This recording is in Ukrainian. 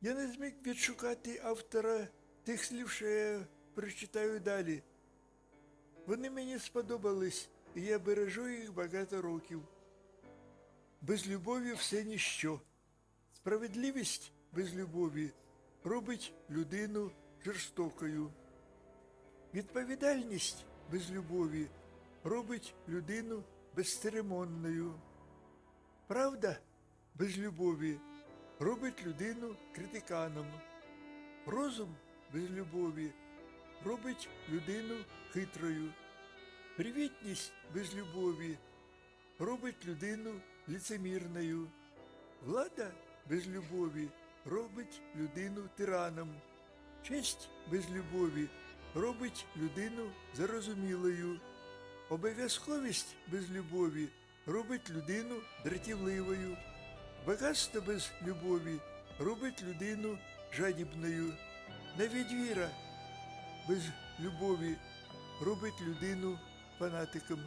Я не зміг відшукати автора тих слів, що я прочитаю далі. Вони мені сподобались, і я бережу їх багато років. Без любові все ніщо. Справедливість без любові робить людину жорстокою. Відповідальність без любові робить людину безцеремонною. Правда без любові робить людину критиканом. Розум без любові робить людину хитрою. Привітність без любові робить людину лицемірною. Влада без любові робить людину тираном. Честь без любові робить людину зарозумілою. Обов'язковість без любові робить людину дратівливою. Багатство без любові робить людину жадібною. Навіть віра без любові робить людину фанатиком.